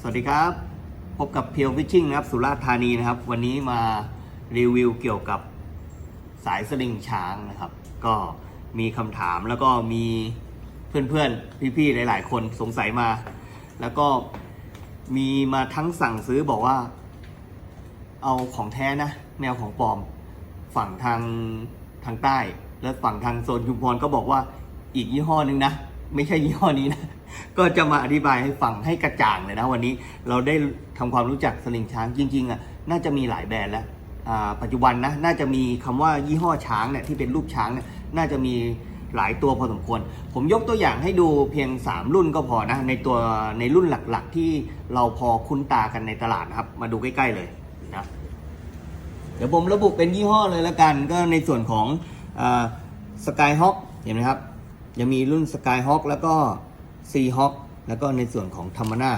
สวัสดีครับ พบกับเพียวฟิชชิ่งนะครับสุราษฎร์ธานีนะครับ วันนี้มารีวิวเกี่ยวกับสายสลิงช้างนะครับ ก็มีคำถามแล้วก็มีเพื่อนๆ พี่ๆ หลายๆ คนสงสัยมา แล้วก็มีมาทั้งสั่งซื้อบอกว่า เอาของแท้นะแมวของปลอมฝั่งทางทางใต้ และฝั่งทางโซนชุมพรก็บอกว่าอีกยี่ห้อหนึ่งนะ ไม่ใช่ยี่ห้อนี้นะ ก็จะมาอธิบายให้ฟังให้กระจ่างเลยนะวันนี้เราได้ทำความรู้จักสลิงช้างจริงๆอะน่าจะมีหลายแบรนด์แล้วอ่าปัจจุบันนะน่าจะมีคำว่ายี่ห้อช้างเนี่ยที่เป็นรูปช้างเนี่ยน่าจะมีหลายตัวพอสมควร ผมยกตัวอย่างให้ดูเพียง 3 รุ่นก็พอนะในตัวในรุ่นหลักๆ ที่เราพอคุ้นตากันในตลาดนะครับ มาดูใกล้ ๆ เลยนะเดี๋ยวผมระบุเป็นยี่ห้อเลยละกัน ก็ในส่วนของสกายฮอ k เห็นไหมครับ ยังมีรุ่น Sky Hawk แล้วก็ Sea Hawk แล้วก็ในส่วนของธรรมนา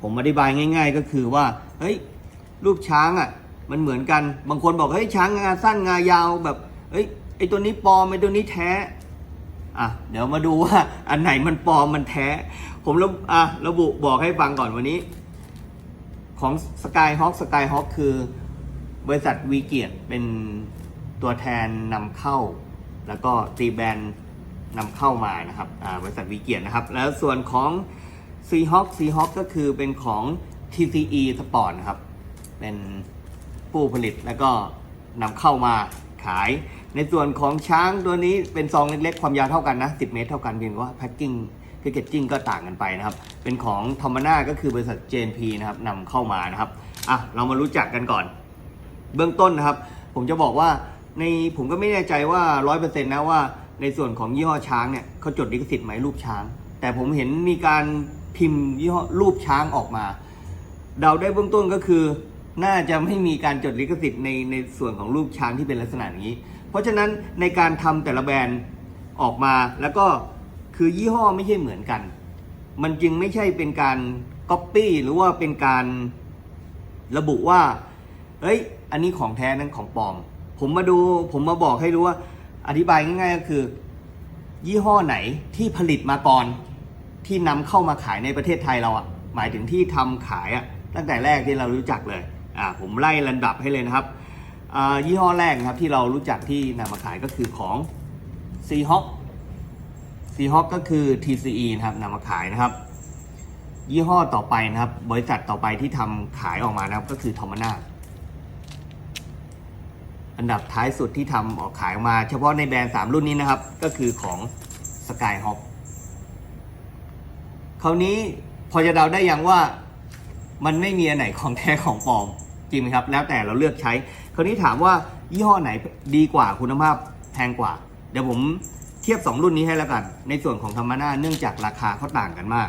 ผมอธิบายง่าย ๆ ก็คือว่า เฮ้ย รูปช้างอะ มันเหมือนกัน บางคนบอก เฮ้ย ช้างงาสั้นงายาวแบบ เฮ้ย ไอตัวนี้ปลอมไอตัวนี้แท้ อะ เดี๋ยวมาดูว่า อันไหนมันปลอม มันแท้ ผมระอะระบุบอกให้ฟังก่อนวันนี้ ของ Sky Hawk Sky Hawk คือบริษัทวีเกียรเป็นตัวแทนนำเข้า แล้วก็ตีแบรนด์ นำเข้ามานะครับบริษัทวีเกียรนะครับ แล้วส่วนของ Seahawk Seahawk ก็คือเป็นของ TCE Sport นะครับ เป็นผู้ผลิตแล้วก็นำเข้ามาขาย ในส่วนของช้างตัวนี้เป็นซองเล็กๆ ความยาวเท่ากันนะ 10 เมตรเท่ากันเพียงว่าแพ็คกิ้งแพคเกจจิ้งก็ต่างกันไปนะครับ เป็นของทอมนาก็คือบริษัท JNP นะครับนำเข้ามานะครับอะเรามารู้จักกันก่อน เบื้องต้นนะครับ ผมจะบอกว่าในผมก็ไม่แน่ใจว่า 100%นะว่า ในส่วนของยี่ห้อช้างเนี่ยเขาจดลิขสิทธิ์ไหมรูปช้าง แต่ผมเห็นมีการพิมพ์ยี่ห้อรูปช้างออกมา เดาได้เบื้องต้นก็คือ น่าจะไม่มีการจดลิขสิทธิ์ในในส่วนของรูปช้างที่เป็นลักษณะนี้ เพราะฉะนั้นในการทำแต่ละแบรนด์ออกมาแล้วก็คือยี่ห้อไม่ใช่เหมือนกัน มันจึงไม่ใช่เป็นการก๊อปปี้หรือว่าเป็นการระบุว่าเอ้ย อันนี้ของแท้นั้นของปลอม ผมมาดู ผมมาบอกให้รู้ว่า อธิบายง่าย ๆ ก็คือ ยี่ห้อไหนที่ผลิตมาก่อน ที่นำเข้ามาขายในประเทศไทยเราอะหมายถึงที่ทำขายอะตั้งแต่แรกที่เรารู้จักเลยอ่าผมไล่ลำดับให้เลยนะครับอ่ายี่ห้อแรกนะครับที่เรารู้จักที่นำมาขายก็คือของ Seahawk Seahawk ก็คือ TCE นะครับนำมาขายนะครับ ยี่ห้อต่อไปนะครับ บริษัทต่อไปที่ทำขายออกมานะครับก็คือทอมนา อันดับท้ายสุดที่ทำออกขายออกมา เฉพาะในแบรนด์ 3 รุ่นนี้นะครับ ก็คือของ Skyhawk คราวนี้พอจะเดาได้ยังว่ามันไม่มีอันไหนของแท้ของปลอมจริงไหมครับ แล้วแต่เราเลือกใช้ คราวนี้ถามว่ายี่ห้อไหนดีกว่าคุณภาพแพงกว่า เดี๋ยวผมเทียบ 2 รุ่นนี้ให้แล้วกัน ในส่วนของธรรมนาเนื่องจากราคาเขาต่างกันมาก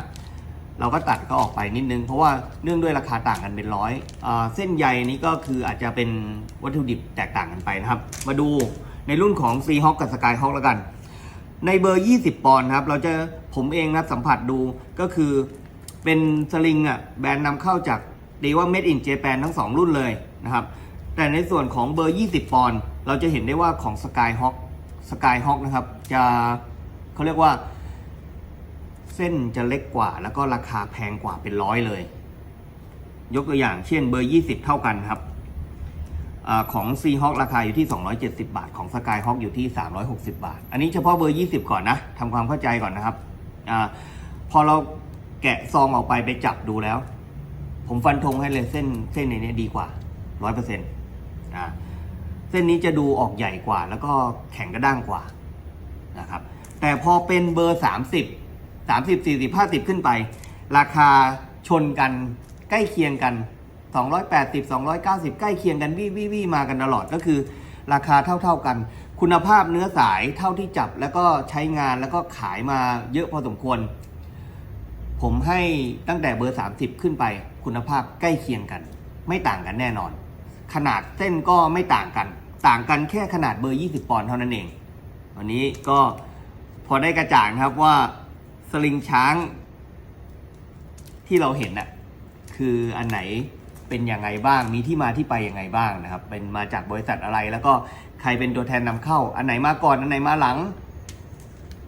เราก็ตัดก็ออกไปนิดนึง เพราะว่าเนื่องด้วยราคาต่างกันเป็นร้อยเส้นใยนี้ก็คืออาจจะเป็นวัตถุดิบแตกต่างกันไปนะครับ มาดูในรุ่นของ c h a w k กับ Sky Hawk แล้วกัน ในเบอร์ 20 ปอนด์ครับ เราจะผมเองนะสัมผัสดูก็คือเป็นสลิงอะแบรนด์นำเข้าจากดีว่า Made in Japan ทั้ง 2 รุ่นเลยนะครับ แต่ในส่วนของเบอร์ 20 ปอนด์เราจะเห็นได้ว่าของ Sky Hawk Sky Hawk นะครับจะเขาเรียกว่า ส้นจะเล็กกว่า แล้วก็ราคาแพงกว่าเป็นร้อยเลย ยกตัวอย่างเช่นเบอร์ 20 เท่ากันครับอของ c h a w k ราคาอยู่ที่ 270 บาท ของ Sky Hawk อยู่ที่ 360 บาท อันนี้เฉพาะเบอร์ 20 ก่อนนะทำความเข้าใจก่อนนะครับอพอเราแกะซองออกไปไปจับดูแล้ว ผมฟันธงให้เลยเส้นเส้นในนี้ดีกว่า 100%อ่าเส้นนี้จะดูออกใหญ่กว่า แล้วก็แข็งกระด้างกว่านะครับแต่พอเป็นเบอร์ 30 30 40 50 ขึ้นไป ราคาชนกันใกล้เคียงกัน 280 290 ใกล้เคียงกันวี่วี่วี่มากันตลอดก็คือ ราคาเท่าๆกัน คุณภาพเนื้อสายเท่าที่จับแล้วก็ใช้งานแล้วก็ขายมาเยอะพอสมควร ผมให้ตั้งแต่เบอร์ 30 ขึ้นไป คุณภาพใกล้เคียงกัน ไม่ต่างกันแน่นอน ขนาดเส้นก็ไม่ต่างกัน ต่างกันแค่ขนาดเบอร์ 20 ปอนด์เท่านั้นเองวันนี้ก็พอได้กระจ่างครับว่า สลิงช้างที่เราเห็นน่ะคืออันไหนเป็นยังไงบ้าง มีที่มาที่ไปยังไงบ้างนะครับ เป็นมาจากบริษัทอะไร แล้วก็ใครเป็นตัวแทนนำเข้า อันไหนมาก่อน อันไหนมาหลัง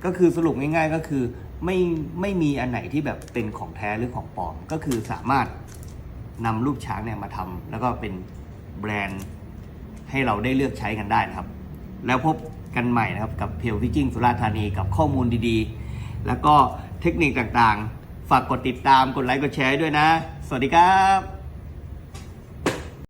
ก็คือสรุปง่าย ๆ ก็คือไม่ไม่มีอันไหนที่แบบเป็นของแท้หรือของปลอม ก็คือสามารถนำรูปช้างเนี่ยมาทำ แล้วก็เป็นแบรนด์ให้เราได้เลือกใช้กันได้นะครับ แล้วพบกันใหม่นะครับกับเพียวพิจิงสุราธานีกับข้อมูลดีๆ แล้วก็เทคนิคต่างๆ ฝากกดติดตามกดไลค์กดแชร์ด้วยนะ สวัสดีครับ